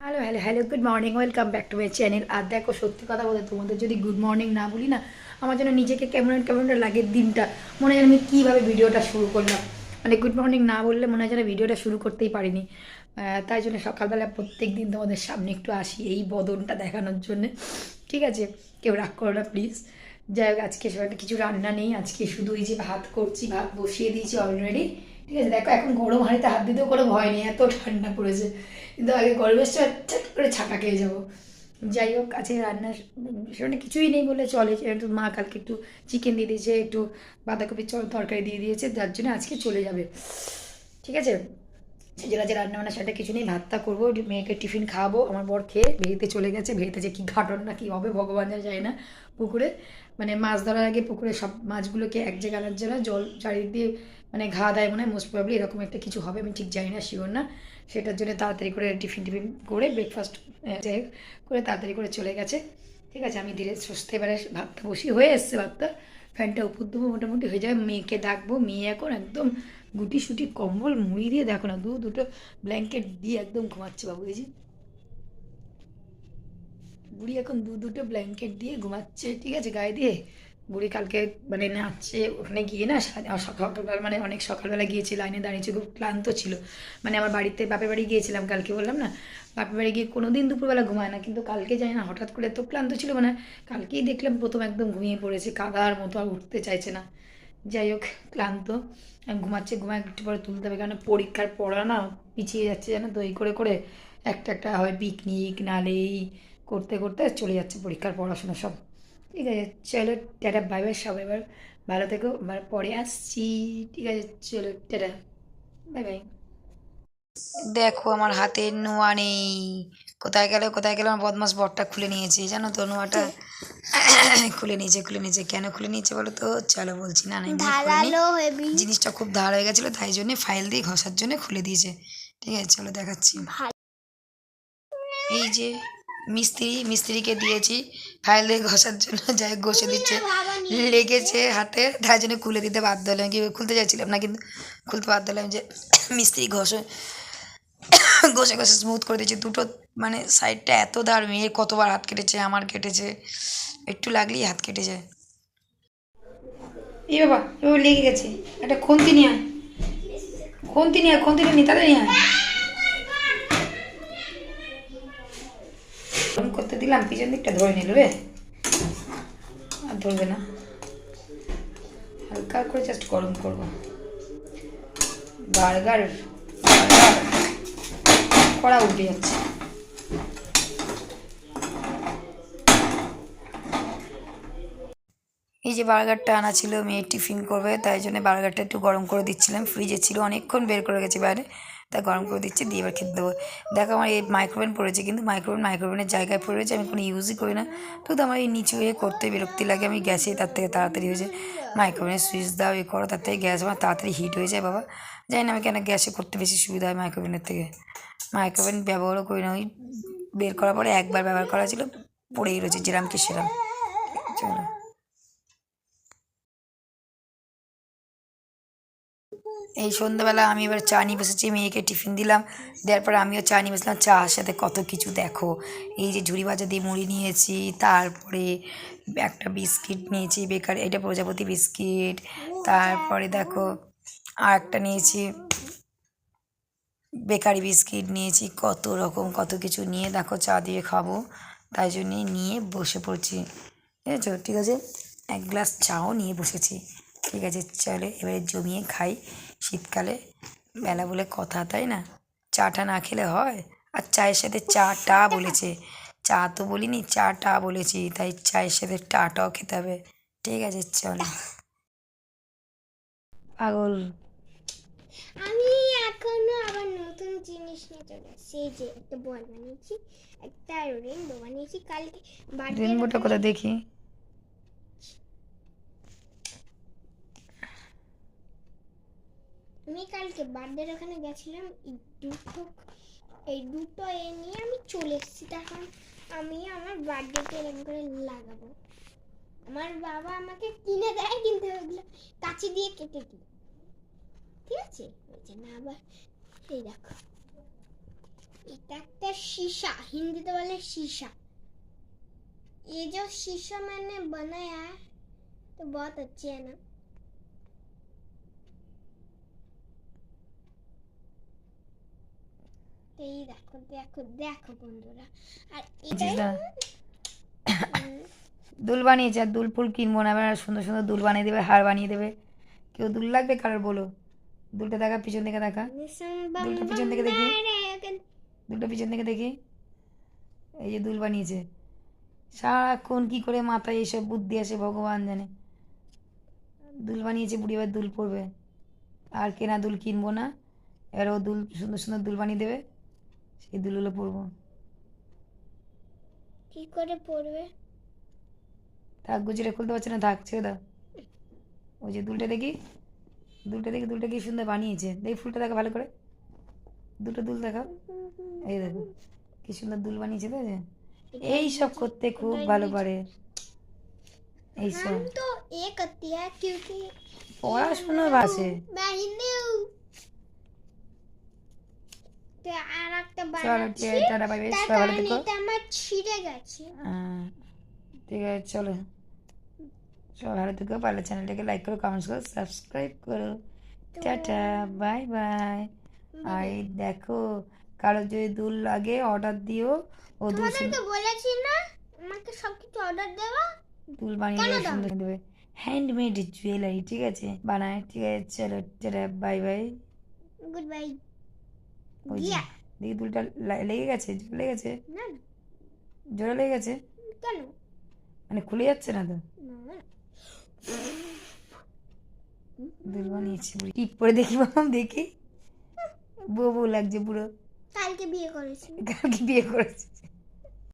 Hello hello hello good morning welcome back to my channel আর দেখো, সত্যি কথা বলতে তোমাদের যদি গুড মর্নিং না বলি না, আমার যেন নিজেকে কেমন কেমন লাগে দিনটা। মনে হয় আমি কীভাবে ভিডিওটা শুরু করলাম। মানে গুড মর্নিং না বললে মনে হয় যেন ভিডিওটা শুরু করতেই পারিনি। তাই জন্য সকালবেলা প্রত্যেক দিন তোমাদের সামনে একটু আসি এই বদনটা দেখানোর জন্যে। ঠিক আছে? কেউ রাগ করো না প্লিজ যাই হোক, আজকে সেটা কিছু রান্না নেই। আজকে শুধু এই যে ভাত করছি, ভাত বসিয়ে দিয়েছি অলরেডি ঠিক আছে, দেখো এখন গরম হাঁড়িতে হাত দিতেও কোনো ভয় নেই, এত ঠান্ডা পড়েছে। কিন্তু আগে গরমের সময় চট করে ছাটা খেয়ে যাব। যাই হোক আছে রান্না সেখানে কিছুই নেই বলে চলে। একটু মা কালকে একটু চিকেন দিয়ে দিয়েছে, একটু বাঁধাকপির তরকারি দিয়ে দিয়েছে, যার জন্য আজকে চলে যাবে। ঠিক আছে? সেই জন্য আজকে রান্না বান্না সেটা কিছু নেই, ভাতটা করব, মেয়েকে টিফিন খাওয়াবো, আমার বর খেয়ে ভেড়িতে চলে গেছে ভেড়িতে যে কী ঘাটন না কী হবে ভগবান যা যায় না। পুকুরে মানে মাছ ধরার আগে পুকুরে সব মাছগুলোকে এক জায়গায় আনার জন্য জল চারিদিক দিয়ে মানে ঘা দেয় মনে হয় মোস্ট প্রবলি এরকম একটা কিছু হবে, আমি ঠিক জানি না শিওর না। সেটার জন্য তাড়াতাড়ি করে টিফিন টিফিন করে ব্রেকফাস্ট করে তাড়াতাড়ি করে চলে গেছে। ঠিক আছে, আমি ধীরে সুস্থ এবারে ভাতটা বসি হয়ে এসছে ভাতটা। ফ্যানটা উপর দেবো মোটামুটি হয়ে যাবে মেয়েকে ডাকবো মেয়ে এখন একদম গুটি সুটি কম্বল মুড়ি দিয়ে দেখো না, দু দুটো ব্ল্যাঙ্কেট দিয়ে একদম ঘুমাচ্ছে বাবু, এই বুড়ি এখন দু দুটো ব্ল্যাঙ্কেট দিয়ে ঘুমাচ্ছে, ঠিক আছে, গায়ে দিয়ে? বুড়ি কালকে মানে নাচছে, ওখানে গিয়ে না সকালবেলা মানে অনেক সকালবেলা গিয়েছি, লাইনে দাঁড়িয়েছে, খুব ক্লান্ত ছিল। মানে আমার বাড়িতে, বাপের বাড়ি গিয়েছিলাম কালকে বললাম না? বাপের বাড়ি গিয়ে কোনো দিন দুপুরবেলা ঘুমায় না, কিন্তু কালকে জানি না, হঠাৎ করে এত ক্লান্ত ছিল মানে কালকেই দেখলাম প্রথম একদম ঘুমিয়ে পড়েছে, কাদার মতো আর উঠতে চাইছে না। যাই হোক, ক্লান্ত। ঘুমাচ্ছে, ঘুমায় একটু পরে তুলতে হবে কারণ পরীক্ষার পড়া না পিছিয়ে যাচ্ছে জানো তো, এই করে করে একটা একটা হয় পিকনিক নালে এই করতে করতে চলে যাচ্ছে পরীক্ষার পড়াশোনা সব। ঠিক আছে চলো টাটা বাই বাই সবাই এবার ভালো থেকো এবার পরে আসছি ঠিক আছে চলো টাটা বাই বাই দেখো আমার হাতে নোয়া নেই কোথায় গেল কোথায় গেল আমার বদমাস বরটা খুলে নিয়েছে জানো তো নোয়াটা? খুলে নিয়েছে খুলে নিয়েছে কেন খুলে নিয়েছে বলো তো? চলো বলছি না জিনিসটা খুব ধার হয়ে গেছিল তাই জন্য ফাইল দিয়ে ঘষার জন্য খুলে দিয়েছে ঠিক আছে চলো দেখাচ্ছি। ভালো। এই যে মিস্ত্রি মিস্ত্রিকে দিয়েছি ফাইল দিয়ে ঘষার জন্য যাই ঘষে দিচ্ছে। লেগেছে হাতে তাই জন্য খুলে দিতে বাধ্য হলাম। কি খুলতে চাইছিলাম না কিন্তু খুলতে বাধ্য হলাম যে মিস্ত্রি ঘষে ঘষে ঘষে স্মুথ করে দিয়েছে। দুটো মানে সাইডটা এত ধার মেয়ের কতবার হাত কেটেছে আমার কেটেছে একটু লাগলেই হাত কেটে যায়। এই বাবা এবার লেগে গেছে। একটা খুন্তি নিয়ে আয়। খুন্তি নিয়ে আয়, খুন্তি নিয়ে তাড়াতাড়ি আয়। দিলাম, পিছন দিকটা ধরে নিল রে। আর ধরবে না। হালকা করে জাস্ট গরম করব। বার্গার কড়া উঠে যাচ্ছে। এই যে বার্গারটা আনা ছিল, মেয়ে টিফিন করবে, তাই জন্য বার্গারটা একটু গরম করে দিচ্ছিলাম। ফ্রিজে ছিল, অনেকক্ষণ বের করে গেছে বাইরে। তাই গরম করে দিচ্ছি, দিয়ে এবার খেতে দেবো। দেখো আমার এই মাইক্রোওভেন পড়েছে, কিন্তু মাইক্রোওভেন মাইক্রোওভেনের জায়গায় পড়ে রয়েছে, আমি কোনো ইউজই করি না। তো আমার এই নিচু হয়ে করতে বিরক্তি লাগে, আমি গ্যাসে তার থেকে তাড়াতাড়ি হয়ে যায় সুইচ দাও, এ করো, তার থেকে গ্যাস আমার তাড়াতাড়ি হিট হয়ে যায়, বাবা। জানি না আমি কেন গ্যাসে করতে বেশি সুবিধা হয় মাইক্রোওভেনের থেকে। মাইক্রোওভেন ব্যবহারও করি না, ওই বের করার পরে একবার ব্যবহার করা ছিল, পড়েই রয়েছে, যেরাম কি সেরাম। চলো। এই সন্ধ্যাবেলা আমি এবার চা নিয়ে বসেছি, মেয়েকে টিফিন দিলাম। দেওয়ার পরে আমিও চা নিয়ে বসলাম, চার সাথে কত কিছু দেখো। এই যে ঝুড়ি ভাজা দিয়ে মুড়ি নিয়েছি, তারপরে একটা বিস্কিট নিয়েছি, বেকার, এটা প্রজাপতি বিস্কিট, তারপরে দেখো আর একটা নিয়েছি, বেকারি বিস্কিট নিয়েছি, কত রকম কত কিছু নিয়ে দেখো চা দিয়ে খাব। তাই জন্যে নিয়ে বসে পড়ছি। আছে ঠিক আছে? এক গ্লাস চাও নিয়ে বসেছি। ঠিক আছে, চলে এবারে জমিয়ে খাই। শীতকালে বেলা বলে কথা তাই না? চাটা না খেলে হয়? আর চায়ের সাথে চা টা বলেছে। চা তো বলিনি চা টা বলেছি তাই চায়ের সাথে টাটাও খেতে হবে। ঠিক আছে চলো। পাগল। আমি এখনও আবার নতুন জিনিস নিয়ে চলে আসছি এই যে একটা বল বানিয়েছি একটা রেনবো বানিয়েছি কালকে রেনবোটা কোথায় দেখি? কালকে বার্থডের ওখানে গেছিলাম দুটো, এই দুটো এ নিয়ে আমি চলে এসেছি, তখন আমি আমার বার্থডেতে এরকম করে লাগাবো। আমার বাবা আমাকে কিনে দেয়, কিন্তু ওগুলো কাছে দিয়ে কেটে দিই। ঠিক আছে? ওই যে না আবার এই দেখো। এটা একটা সীসা, হিন্দিতে বলে সীসা। ये যে সীসা মানে বানায়, তো বহুত बहुत না। এই দেখো দেখো দেখো বন্ধুরা। আর বুঝিস এটা না? দুল বানিয়েছে আর দুল ফুল কিনবো না এবার সুন্দর সুন্দর দুল বানিয়ে দেবে হার বানিয়ে দেবে। কেউ দুল লাগবে কারোর বলো? দুলটা দেখা পিছন থেকে দেখা। দুলটা পিছন থেকে দেখি। দুলটা পিছন থেকে দেখি। এই যে দুল বানিয়েছে। সারাক্ষণ কি করে মাথায় এসব বুদ্ধি আসে ভগবান জানে। দুল বানিয়েছে বুড়ি এবার দুল পরবে। আর কেনা দুল কিনবো না। এবার ও দুল সুন্দর সুন্দর দুল বানিয়ে দেবে। সেই দুলগুলো পরবো কি করে পড়বে থাক গুজিরে খুলতে পারছে না থাক ছেড়ে দাও ওই যে দুলটা দেখি দুলটা দেখি দুলটা কি সুন্দর বানিয়েছে দেখি ফুলটা দেখো ভালো করে দুটো দুল দেখো এই দেখো কি সুন্দর দুল বানিয়েছে তো যে এই সব করতে খুব ভালো পারে এইসব हम तो ये करती है क्योंकि পড়াশুনো বাসে আর একটা চলো ঠিক আছে তার কারণ আমার ছিঁড়ে গেছে। হ্যাঁ, ঠিক চলো। ভালো থেকো পারলে চ্যানেলটাকে লাইক করো কমেন্টস করো সাবস্ক্রাইব করো। Tata bye by. আর দেখো কারও যদি দুল লাগে অর্ডার দিও ও দুল বলেছি না আমাকে সব কিছু অর্ডার দেওয়া। দুল বানিয়ে? সুন্দর দেবে। হ্যান্ডমেড জুয়েলারি ঠিক আছে? বানায় ঠিক আছে চলো tata bye bye goodbye ওই যে, দেখি দুলটা লেগে গেছে না না, জোরে লেগে গেছে? কেন? মানে খুলে যাচ্ছে না তো। দুল বানিয়েছি টিপ পরে দেখি বাবা দেখি। বউ বউ লাগছে পুরো। কালকে বিয়ে করেছে। কালকে বিয়ে করেছে।